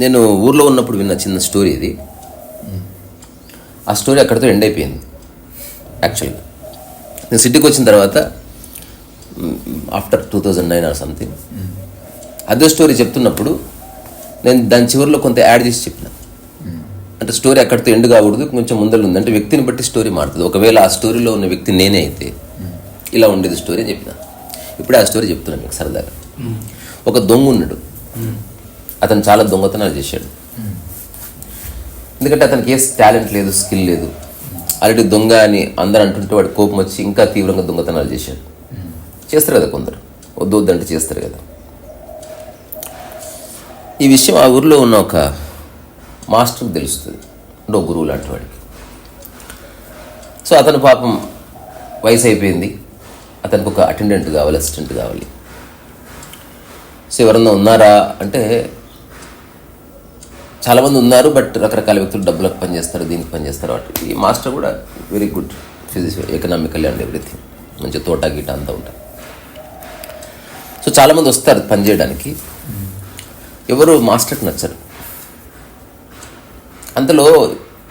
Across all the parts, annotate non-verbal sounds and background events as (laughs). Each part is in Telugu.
నేను ఊర్లో ఉన్నప్పుడు విన్న చిన్న స్టోరీ ఇది. ఆ స్టోరీ అక్కడితో ఎండ్ అయిపోయింది యాక్చువల్గా నేను సిటీకి వచ్చిన తర్వాత after two thousand nine or something అదే స్టోరీ చెప్తున్నప్పుడు నేను దాని చివరిలో కొంత యాడ్ చేసి చెప్పిన. అంటే స్టోరీ అక్కడితో ఎండ్ కాకూడదు కొంచెం ముందర ఉంది. అంటే వ్యక్తిని బట్టి స్టోరీ మారుతుంది. ఒకవేళ ఆ స్టోరీలో ఉన్న వ్యక్తి నేనే అయితే ఇలా ఉండేది స్టోరీ అని చెప్పిన. ఇప్పుడే ఆ స్టోరీ చెప్తున్నాను మీకు సరదాగా. ఒక దొంగ ఉన్నాడు. అతను చాలా దొంగతనాలు చేశాడు. ఎందుకంటే అతనికి ఏ టాలెంట్ లేదు స్కిల్ లేదు. ఆల్రెడీ దొంగ అని అందరు అంటుంటే వాడు కోపం వచ్చి ఇంకా తీవ్రంగా దొంగతనాలు చేశాడు. చేస్తారు కదా కొందరు. వద్దు వద్దంటే చేస్తారు కదా. ఈ విషయం ఆ ఊరిలో ఉన్న ఒక మాస్టర్కి తెలుస్తుంది. అంటే ఒక గురువు లాంటి వాడికి. సో అతను పాపం వయసు అయిపోయింది. అతనికి ఒక అటెండెంట్ కావాలి అసిస్టెంట్ కావాలి. సో ఎవరన్నా ఉన్నారా? అంటే చాలామంది ఉన్నారు బట్ రకరకాల వ్యక్తులు డబ్బులకు పనిచేస్తారు దీనికి పనిచేస్తారు. వాటి ఈ మాస్టర్ కూడా very good physics economical and everything మంచి తోట గీట అంతా ఉంటుంది సో చాలామంది వస్తారు పనిచేయడానికి ఎవరు మాస్టర్కి నచ్చరు. అంతలో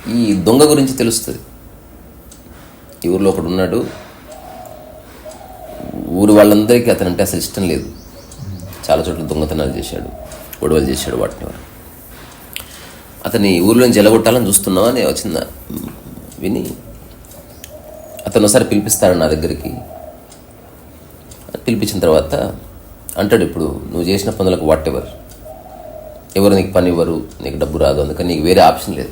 ఈ దొంగ గురించి తెలుస్తుంది. ఈ ఊరిలో ఒకడు ఉన్నాడు. ఊరు వాళ్ళందరికీ అతనంటే అసలు ఇష్టం లేదు. చాలా చోట్ల దొంగతనాలు చేశాడు గొడవలు చేశాడు వాటిని వారు. అతని ఊర్లోంచి ఎలగొట్టాలని చూస్తున్నావు? అని వచ్చింది. విని అతను ఒకసారి పిలిపిస్తాడు నా దగ్గరికి. పిలిపించిన తర్వాత అంటాడు ఇప్పుడు నువ్వు చేసిన పనులకు వాట్ ఎవర్ ఎవరు నీకు పని ఇవ్వరు నీకు డబ్బు రాదు అందుకని నీకు వేరే ఆప్షన్ లేదు.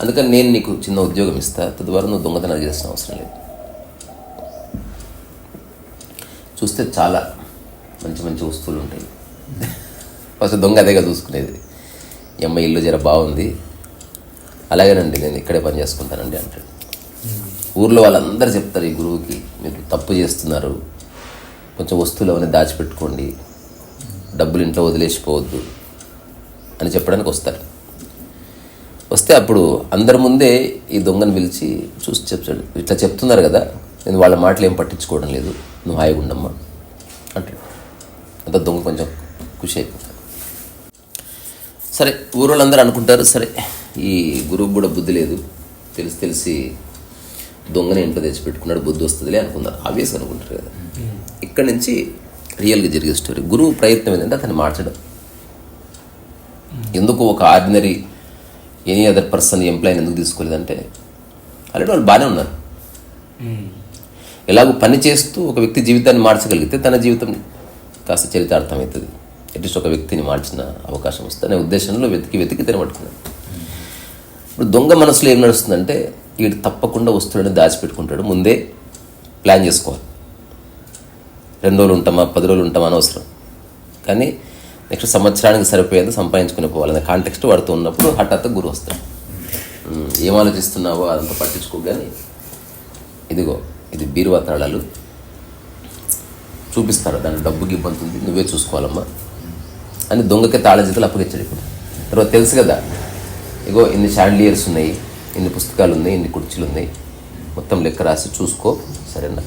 అందుకని నేను నీకు చిన్న ఉద్యోగం ఇస్తా తద్వారా నువ్వు దొంగతనాలు చేసిన అవసరం లేదు. చూస్తే చాలా మంచి మంచి వస్తువులు ఉంటాయి. ఫస్ట్ దొంగ అదేగా చూసుకునేది. అమ్మ ఇల్లు జర బాగుంది. అలాగేనండి నేను ఇక్కడే పని చేసుకుంటానండి అంటాడు. ఊర్లో వాళ్ళందరూ చెప్తారు ఈ గురువుకి మీరు తప్పు చేస్తున్నారు. కొంచెం వస్తువులు అవన్నీ దాచిపెట్టుకోండి. డబ్బులు ఇంట్లో వదిలేసిపోవద్దు అని చెప్పడానికి వస్తారు. వస్తే అప్పుడు అందరి ముందే ఈ దొంగను పిలిచి చూసి చెప్తాడు. ఇట్లా చెప్తున్నారు కదా నేను వాళ్ళ మాటలు ఏం పట్టించుకోవడం లేదు. నువ్వు హాయిగా ఉండమ్మా అంటాడు. అంత దొంగ కొంచెం ఖుషి అయిపోతాడు. సరే ఊరోళ్ళందరూ అనుకుంటారు సరే ఈ గురువు కూడా బుద్ధి లేదు. తెలిసి తెలిసి దొంగని ఇంట్లో తెచ్చిపెట్టుకున్నాడు బుద్ధి వస్తుందిలే అనుకున్నారు ఆబ్వియస్ అనుకుంటారు కదా. ఇక్కడి నుంచి రియల్గా జరిగే స్టోరీ గురువు ప్రయత్నం ఏంటంటే అతన్ని మార్చడం. ఎందుకు ఒక ఆర్డినరీ ఎనీ అదర్ పర్సన్ ఎంప్లాయీని ఎందుకు తీసుకోలేదంటే ఆల్రెడీ వాళ్ళు బాగానే ఉన్నారు. ఎలాగో పని చేస్తూ ఒక వ్యక్తి జీవితాన్ని మార్చగలిగితే తన జీవితం కాస్త చరితార్థం అవుతుంది అట్లీస్ట్ ఒక వ్యక్తిని మార్చిన అవకాశం వస్తుంది. అనే ఉద్దేశంలో వెతికి వెతికి తినబడుతున్నాడు ఇప్పుడు దొంగ మనసులో ఏం నడుస్తుందంటే వీడు తప్పకుండా వస్తువులని దాచిపెట్టుకుంటాడు. ముందే ప్లాన్ చేసుకోవాలి. రెండు రోజులు ఉంటామా పది రోజులు ఉంటామా అనవసరం. కానీ నెక్స్ట్ సంవత్సరానికి సరిపోయేది సంపాదించుకుని అనే కాంటెక్స్ట్ వాడుతూ ఉన్నప్పుడు హఠాత్తు గురు వస్తాడు. ఏం ఆలోచిస్తున్నావో అదంతా పట్టించుకో కానీ ఇదిగో ఇది బీరువా తాళాలు. చూపిస్తారు దాని డబ్బు గిబ్బంతుంది నువ్వే చూసుకోవాలమ్మా. అని దొంగకి తాళజీతలు అప్పగించాడు ఇప్పుడు. తర్వాత తెలుసు కదా ఇగో ఇన్ని షాండ్లియర్స్ ఉన్నాయి ఇన్ని పుస్తకాలు ఉన్నాయి ఇన్ని కుర్చీలు ఉన్నాయి మొత్తం లెక్క రాసి చూసుకో సరేనా?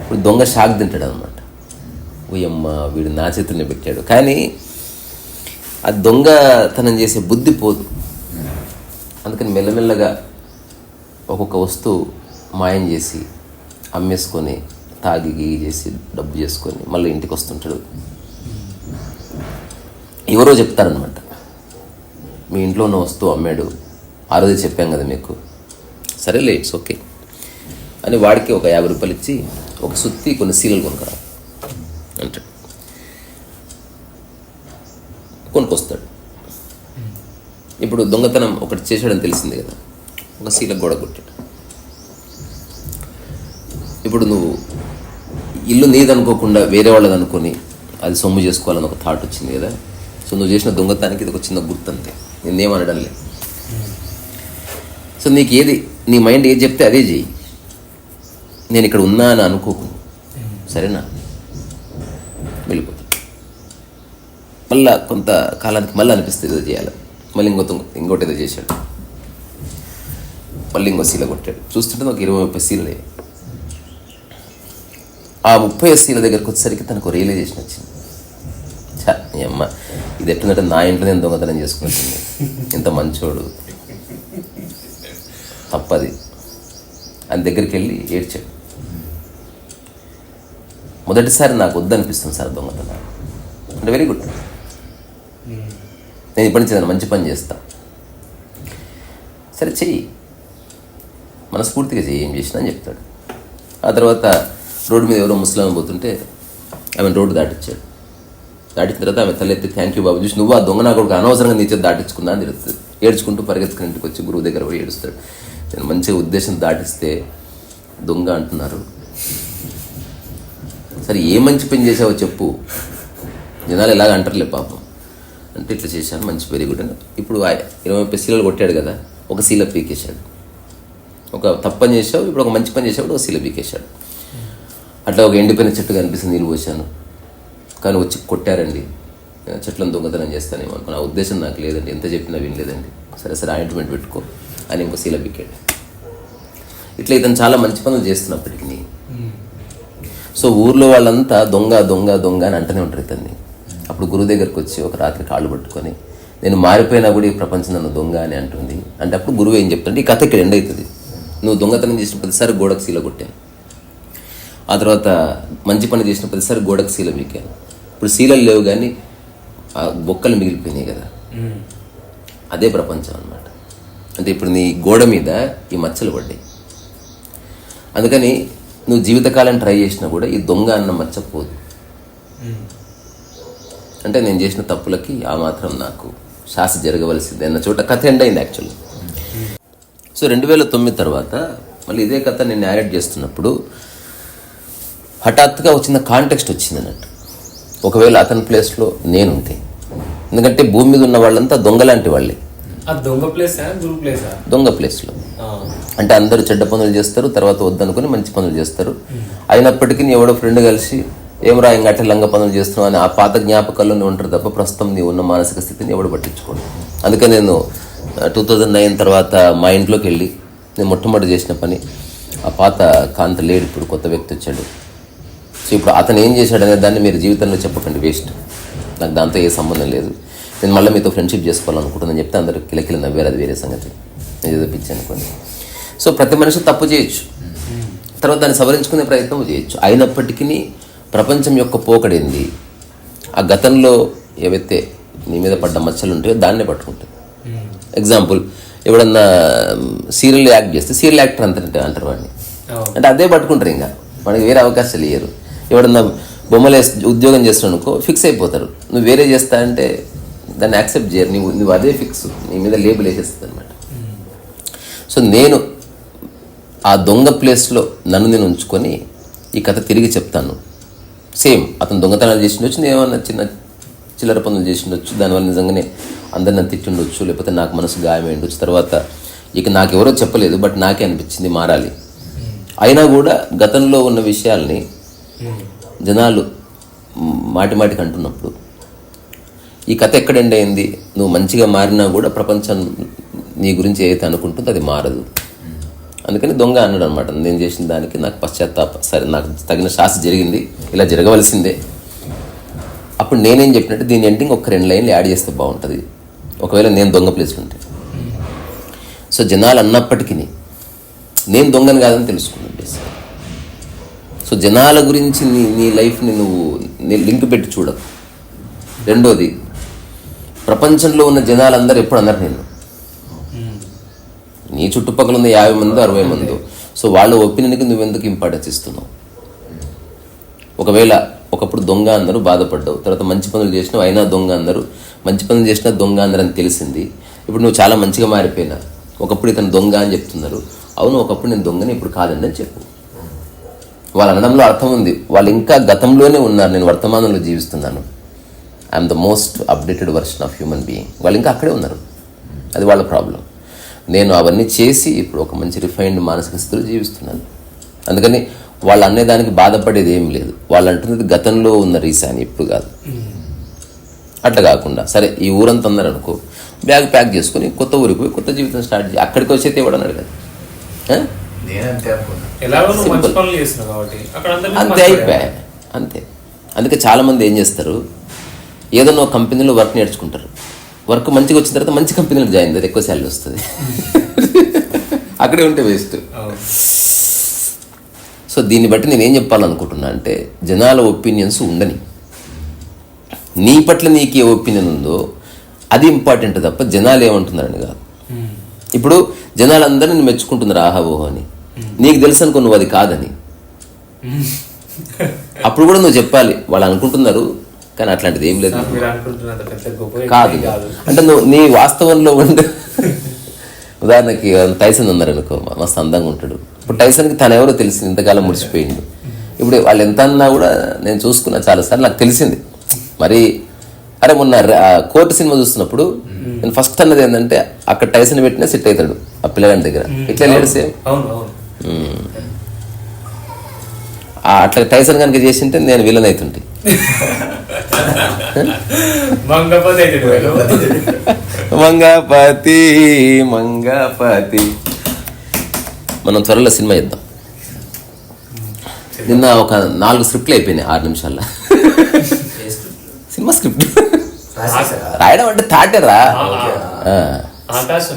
ఇప్పుడు దొంగ షాక్ తింటాడు అనమాట ఓయమ్మ వీడు నా చేతుల్ని పెట్టాడు. కానీ ఆ దొంగతనం చేసే బుద్ధి పోదు. అందుకని మెల్లమెల్లగా ఒక్కొక్క వస్తువు మాయం చేసి అమ్మేసుకొని తాగి గీగి చేసి డబ్బు చేసుకొని మళ్ళీ ఇంటికి వస్తుంటాడు. ఎవరో చెప్తారనమాట మీ ఇంట్లో ఉన్న వస్తువు అమ్మాడు ఆ రోజు చెప్పాం కదా మీకు. సరేలే ఇట్స్ ఓకే అని వాడికి ఒక యాభై రూపాయలు ఇచ్చి ఒక సుత్తి కొన్ని సీలలు కొనుక్కరా అంటాడు. కొనుక్కొస్తాడు. ఇప్పుడు దొంగతనం ఒకటి చేశాడని తెలిసింది కదా ఒక సీల గోడ కొట్టాడు. ఇప్పుడు నువ్వు ఇల్లు నీదనుకోకుండా వేరే వాళ్ళది అనుకొని అది సొమ్ము చేసుకోవాలని ఒక థాట్ వచ్చింది కదా సో నువ్వు చేసిన దొంగతనానికి ఇది ఒక చిన్న గుర్తు అంతే నిన్నేమనడం లేదు సో నీకు ఏది నీ మైండ్ ఏది చెప్తే అదే చెయ్యి. నేను ఇక్కడ ఉన్నా అని అనుకోకు సరేనా? వెళ్ళిపోతా మళ్ళా కొంత కాలానికి మళ్ళీ అనిపిస్తుంది ఏదో చేయాలి. మళ్ళీ ఇంకో ఇంకోటి ఏదో చేశాడు. మళ్ళీ ఇంకో సీల కొట్టాడు. చూస్తుంటే ఒక ఇరవై ముప్పై సీలలే ఆ ముప్పై సీల దగ్గరకు వచ్చేసరికి తనకు రియలైజేషన్ వచ్చింది. ఛ, అమ్మ. ఇది ఎట్లుందంటే నా ఇంట్లో నేను దొంగతనం చేసుకుంటుంది. ఇంత మంచోడు. తప్పది. అని దగ్గరికి వెళ్ళి ఏడ్చాడు. మొదటిసారి నాకు వద్దనిపిస్తుంది సార్ దొంగతనం. అంటే వెరీ గుడ్. నేను ఇప్పటి నుంచి మంచి పని చేస్తా. సరే చెయ్యి. మనస్ఫూర్తిగా చెయ్యి ఏం చేసినా అని చెప్తాడు. ఆ తర్వాత రోడ్డు మీద ఎవరో ముస్లాం పోతుంటే ఆమె రోడ్డు దాటిచ్చాడు. దాటిన తర్వాత ఆమె తల్లి థ్యాంక్ యూ బాబు. చూసి నువ్వు ఆ దొంగ నా కొడుకు? అనవసరంగా నీ చేతి దాటించుకున్నా అని తెలుస్తుంది. ఏడ్చుకుంటూ పరిగెత్తుకుని ఇంటికి వచ్చి గురువు దగ్గర పోయి ఏడుస్తాడు. నేను మంచిగా ఉద్దేశం దాటిస్తే దొంగ అంటున్నారు. సరే ఏ మంచి పని చేసావో చెప్పు. జనాలు ఎలాగ అంటారులే పాపం. అంటే ఇట్లా చేశాను మంచి వెరీ గుడ్ అని ఇప్పుడు ఇరవై ముప్పై సీలలు కొట్టాడు కదా ఒక సీల పీకేశాడు. ఒక తప్పని చేసావు ఇప్పుడు ఒక మంచి పని చేసావు ఒక సీల పీకేశాడు. అట్లా ఒక ఎండిపోయిన చెట్టు కనిపిస్తుంది నీళ్ళు పోసాను. కానీ వచ్చి కొట్టారండి. చెట్లను దొంగతనం చేస్తానేమో నా ఉద్దేశం నాకు లేదండి. ఎంత చెప్పినా వినలేదండి. సరే సరే ఆయింట్మెంట్ పెట్టుకో అని ఇంకో సీల పీకాడు. ఇట్లా ఇతను చాలా మంచి పనులు చేస్తున్నప్పటికీ. సో ఊర్లో వాళ్ళంతా దొంగ దొంగ దొంగ అని అంటూనే ఉంటారు ఇతన్ని. అప్పుడు గురువు దగ్గరికి వచ్చి ఒక రాత్రి కాళ్ళు పట్టుకొని నేను మారిపోయినా కూడా ఈ ప్రపంచం నన్ను దొంగ అని అంటుంది. అంటే అప్పుడు గురువు ఏం చెప్తాడు? ఈ కథ ఇక్కడ ఎండ్ అవుతుంది. నువ్వు దొంగతనం చేసిన ప్రతిసారి గోడకు శీల కొట్టాను. ఆ తర్వాత మంచి పని చేసిన ప్రతిసారి గోడకు శీల పీకాను. ఇప్పుడు శీలలు లేవు కానీ ఆ బొక్కలు మిగిలిపోయినాయి కదా. అదే ప్రపంచం అన్నమాట. అంటే ఇప్పుడు నీ గోడ మీద ఈ మచ్చలు పడ్డాయి. అందుకని నువ్వు జీవితకాలం ట్రై చేసినా కూడా ఈ దొంగ అన్న మచ్చ పోదు. అంటే నేను చేసిన తప్పులకి ఆ మాత్రం నాకు శాస్తి జరగవలసిందే అన్న చోట కథ ఎండ్ అయింది యాక్చువల్లీ సో రెండు వేల తొమ్మిది తర్వాత మళ్ళీ ఇదే కథ నేను నేరేట్ చేస్తున్నప్పుడు హఠాత్తుగా వచ్చిన కాంటెక్స్ట్ వచ్చింది అన్నట్టు. ఒకవేళ అతని ప్లేస్లో నేనుంటే. ఎందుకంటే భూమి మీద ఉన్న వాళ్ళంతా దొంగలాంటి వాళ్ళే. దొంగ ప్లేసా దొంగ ప్లేస్లో. అంటే అందరూ చెడ్డ పనులు చేస్తారు తర్వాత వద్దనుకుని మంచి పనులు చేస్తారు. అయినప్పటికీ నీ ఎవడో ఫ్రెండ్ కలిసి ఏమరా ఇంకా అట్లా లంగ పనులు చేస్తున్నావు అని ఆ పాత జ్ఞాపకాల్లోనే ఉంటారు తప్ప ప్రస్తుతం నీ ఉన్న మానసిక స్థితిని ఎవడు పట్టించుకోడు. అందుకే నేను టూ థౌజండ్ నైన్ తర్వాత మా ఇంట్లోకి వెళ్ళి నేను మొట్టమొదటి చేసిన పని ఆ పాత కాంత లేడు ఇప్పుడు కొత్త వ్యక్తి వచ్చాడు. సో ఇప్పుడు అతను ఏం చేశాడు అనే దాన్ని మీరు జీవితంలో చెప్పకండి వేస్ట్. నాకు దాంతో ఏ సంబంధం లేదు. నేను మళ్ళీ మీతో ఫ్రెండ్షిప్ చేసుకోవాలనుకుంటున్నాను చెప్తే అందరూ కిలకిల నవ్వారు అది వేరే సంగతి. నేను పిచ్చి అనుకోండి. సో ప్రతి మనిషి తప్పు చేయొచ్చు. తర్వాత దాన్ని సవరించుకునే ప్రయత్నం చేయొచ్చు. అయినప్పటికీ ప్రపంచం యొక్క పోకడేంది? ఆ గతంలో ఏవైతే నీ మీద పడ్డ మచ్చలు ఉంటాయో దాన్నే పట్టుకుంటుంది. ఎగ్జాంపుల్ ఎవడన్నా సీరియల్ యాక్ట్ చేస్తే సీరియల్ యాక్టర్ అంత అంటారు వాడిని. అంటే అదే పట్టుకుంటారు ఇంకా. మనకి వేరే అవకాశాలు ఇయ్యరు. ఎవడన్నా బొమ్మలు ఉద్యోగం చేస్తున్నావు అనుకో ఫిక్స్ అయిపోతారు. నువ్వు వేరే చేస్తా అంటే దాన్ని యాక్సెప్ట్ చేయరు. నువ్వు నువ్వు అదే ఫిక్స్ నీ మీద లేబుల్ వేసేస్తుంది అనమాట సో నేను ఆ దొంగ ప్లేస్లో నన్ను నేను ఉంచుకొని ఈ కథ తిరిగి చెప్తాను. సేమ్ అతను దొంగతనాలు చేసిండొచ్చు నేను ఏమన్నా చిన్న చిల్లర పనులు చేసిండొచ్చు దానివల్ల నిజంగానే అందరిని నన్ను తిట్టిండొచ్చు లేకపోతే నాకు మనసు గాయమైండొచ్చు తర్వాత ఇక నాకెవరో చెప్పలేదు బట్ నాకే అనిపించింది మారాలి. అయినా కూడా గతంలో ఉన్న విషయాల్ని జనాలు మాటి మాటికి అంటున్నప్పుడు ఈ కథ ఎక్కడ ఎండ్ అయింది? నువ్వు మంచిగా మారినా కూడా ప్రపంచం నీ గురించి ఏదైతే అనుకుంటుందో అది మారదు. అందుకని దొంగ అన్నాడు అనమాట నేను చేసిన దానికి నాకు పశ్చాత్తాప సరే నాకు తగిన శాస్తి జరిగింది. ఇలా జరగవలసిందే. అప్పుడు నేనేం చెప్పినట్టు దీని ఎండింగ్ ఒక రెండు లైన్లు యాడ్ చేస్తే బాగుంటుంది. ఒకవేళ నేను దొంగ ప్లేస్ ఉంటే. సో జనాలు అన్నప్పటికీ నేను దొంగని కాదని తెలుసుకున్నాను. సో జనాల గురించి నీ నీ లైఫ్ని నువ్వు లింక్ పెట్టి చూడదు రెండోది ప్రపంచంలో ఉన్న జనాలందరూ ఎప్పుడు అన్నారు నేను నీ చుట్టుపక్కల ఉన్న యాభై మంది అరవై మంది. సో వాళ్ళ ఒపీనియన్కి నువ్వెందుకు ఇంపార్టెన్స్ ఇస్తున్నావు? ఒకవేళ ఒకప్పుడు దొంగ అందరూ బాధపడ్డావు తర్వాత మంచి పనులు చేసినావు అయినా దొంగ అందరూ. మంచి పనులు చేసినా దొంగ అందరూ అని తెలిసింది. ఇప్పుడు నువ్వు చాలా మంచిగా మారిపోయినా ఒకప్పుడు ఇతను దొంగ అని చెప్తున్నారు. అవును ఒకప్పుడు నేను దొంగని ఇప్పుడు కాదండి అని చెప్పు. వాళ్ళ అనడంలో అర్థం ఉంది వాళ్ళు ఇంకా గతంలోనే ఉన్నారు. నేను వర్తమానంలో జీవిస్తున్నాను. I'm the most updated version of human being వాళ్ళు ఇంకా అక్కడే ఉన్నారు. అది వాళ్ళ ప్రాబ్లం నేను అవన్నీ చేసి ఇప్పుడు ఒక మంచి రిఫైన్డ్ మానసిక స్థితిలో జీవిస్తున్నాను. అందుకని వాళ్ళు అనేదానికి బాధపడేది ఏం లేదు. వాళ్ళు అంటున్నది గతంలో ఉన్న రీసాని ఇప్పుడు కాదు. అట్లా కాకుండా. సరే ఈ ఊరంతా ఉన్నారు అనుకో బ్యాగ్ ప్యాక్ చేసుకొని కొత్త ఊరికి పోయి కొత్త జీవితం స్టార్ట్ చేసి అక్కడికి వచ్చేది ఇవ్వడన్నాడు కదా నేనంతే అనుకున్నా ఎలాగో నువ్వు మంచి Simple. పనులు చేస్తున్నావు కాబట్టి అక్కడ అందరినీ అంతే అయిపోయా అంతే. అందుకే చాలామంది ఏం చేస్తారు? ఏదైనా ఒక కంపెనీలో వర్క్ నేర్చుకుంటారు. వర్క్ మంచిగా వచ్చిన తర్వాత మంచి కంపెనీలో జాయిన్ అవుతుంది ఎక్కువ శాలరీ వస్తుంది. (laughs) అక్కడే ఉంటే వేస్ట్. సో దీన్ని బట్టి నేను ఏం చెప్పాలనుకుంటున్నా అంటే జనాల ఒపీనియన్స్ ఉండని. నీ పట్ల నీకు ఏ ఒపీనియన్ ఉందో అది ఇంపార్టెంట్ తప్ప జనాలు ఏమంటున్నారని కాదు. ఇప్పుడు జనాలందరూ నేను మెచ్చుకుంటున్నారు ఆహా ఓహో అని నీకు తెలుసు అనుకో నువ్వు అది కాదని. అప్పుడు కూడా నువ్వు చెప్పాలి వాళ్ళు అనుకుంటున్నారు కానీ అట్లాంటిది ఏం లేదు. కాదు అంటే నువ్వు నీ వాస్తవంలో ఉండే. ఉదాహరణకి టైసన్ ఉన్నారనుకో మస్తు అందంగా ఉంటాడు. ఇప్పుడు టైసన్కి తను ఎవరో తెలిసింది ఇంతకాలం ముడిచిపోయిండు ఇప్పుడు వాళ్ళు ఎంత అన్నా కూడా నేను చూసుకున్నా చాలాసార్లు నాకు తెలిసింది. మరి అరే మొన్న కోర్టు సినిమా చూస్తున్నప్పుడు నేను ఫస్ట్ అన్నది ఏంటంటే అక్కడ టైసన్ పెట్టినా సెట్ అవుతాడు ఆ పిల్లగాడి దగ్గర. ఇట్లా లేడు సేమ్? అట్లా టైసన్ కనుక చేసింటే నేను విలన్ అవుతుంటే మంగపతి. మంగాపతి. మనం త్వరలో సినిమా ఇద్దాం నిన్న ఒక నాలుగు స్క్రిప్ట్లు అయిపోయినాయి ఆరు నిమిషాల్లో. Cinema script. రాయడం అంటే తాటేరా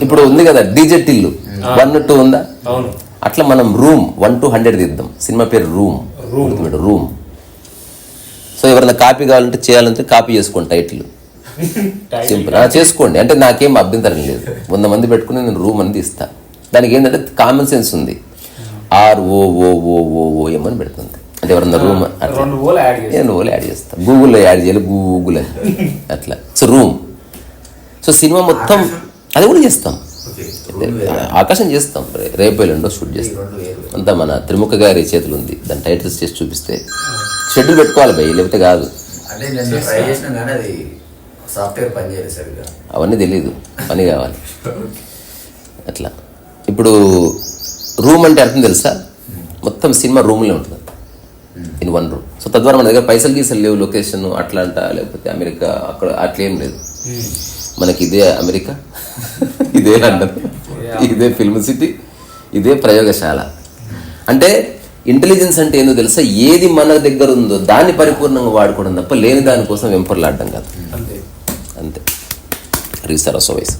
ఇప్పుడు ఉంది కదా డీజే టిల్లు. వన్ టూ ఉందా? అవును. అట్లా మనం రూమ్ వన్ టు హండ్రెడ్ తీద్దాం సినిమా పేరు రూమ్. Room. రూమ్. సో ఎవరైనా కాపీ కావాలంటే చేయాలంటే కాపీ చేసుకోండి టైటిల్. సింపుల్ చేసుకోండి. అంటే నాకేం అభ్యంతరం లేదు. వంద మంది పెట్టుకుని నేను రూమ్ అని తీస్తా. దానికి ఏంటంటే కామన్ సెన్స్ ఉంది. R O O O O O M అని పెడుతుంది అంటే ఎవరన్నా రూమ్ రెండు ఓలు యాడ్ నేను చేస్తా. గూగుల్లో యాడ్ చేయాలి గూగుల్ అట్లా. So room. సో సినిమా మొత్తం అది కూడా చేస్తాం. ఆకాశం చేస్తాం రే- రేపు ఎల్లుండో షూట్ చేస్తాం. అంతా మన త్రిముఖ గారి చేతులు ఉంది దాని టైటిల్స్ చేసి చూపిస్తే షెడ్యూల్ పెట్టుకోవాలి భయ్ లేకపోతే కాదు. అవన్నీ తెలియదు పని కావాలి. అట్లా. ఇప్పుడు రూమ్ అంటే అర్థం తెలుసా? మొత్తం సినిమా రూమ్లో ఉంటుంది. In one room. సో తద్వారా మన దగ్గర పైసలు గీసలు లేవు లొకేషన్ అట్లాంటా లేకపోతే అమెరికా అక్కడ అట్లేం లేదు. మనకి ఇదే అమెరికా. (laughs) ఇదే లండన్ ఇదే ఫిల్మ్ సిటీ ఇదే ప్రయోగశాల. అంటే ఇంటెలిజెన్స్ అంటే ఏందో తెలుసా? ఏది మన దగ్గర ఉందో దాన్ని పరిపూర్ణంగా వాడుకోవడం తప్ప లేని దానికోసం వెంపర్లాడడం కాదు. అంతే. అంతే. రీసర్ వయసు